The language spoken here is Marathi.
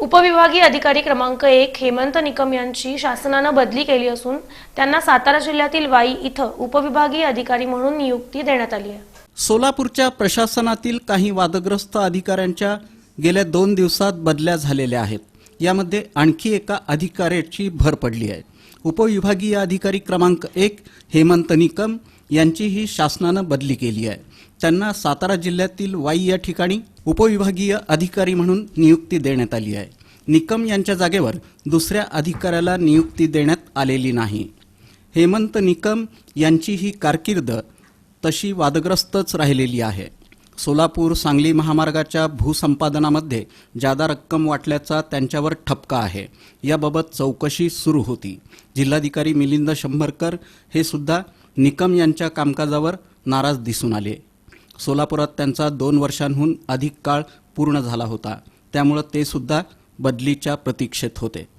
उपविभागीय अधिकारी क्रमांक एक हेमंत निकम यांची शासनानं बदली केली असून त्यांना सातारा जिल्ह्यातील वाई इथं उपविभागीय अधिकारी म्हणून नियुक्ती देण्यात आली आहे. सोलापूरच्या प्रशासनातील काही वादग्रस्त अधिकाऱ्यांच्या गेल्या दोन दिवसात बदल्या झालेल्या आहेत. यामध्ये आणखी एका अधिकाऱ्याची भर पडली आहे. उपविभागीय अधिकारी क्रमांक एक हेमंत निकम यांचीही शासनानं बदली केली आहे. त्यांना सातारा जिल्ह्यातील वाई या ठिकाणी उपविभागीय अधिकारी म्हणून नियुक्ती देण्यात आली आहे. निकम यांच्या जागेवर दुसऱ्या अधिकाऱ्याला नियुक्ती देण्यात आलेली नाही. हेमंत निकम यांची ही कारकीर्द तशी वादग्रस्तच राहिलेली आहे. सोलापूर सांगली महामार्गाच्या भूसंपादनामध्ये जादा रक्कम वाटल्याचा त्यांच्यावर ठपका आहे. याबाबत चौकशी सुरू होती. जिल्हाधिकारी मिलिंद शंभरकर हे सुद्धा निकम यांच्या कामकाजावर नाराज दिसून आले. सोलापुरात त्यांचा दोन वर्षांहून अधिक काळ पूर्ण झाला होता. त्यामुळं ते सुद्धा बदलीच्या प्रतीक्षेत होते.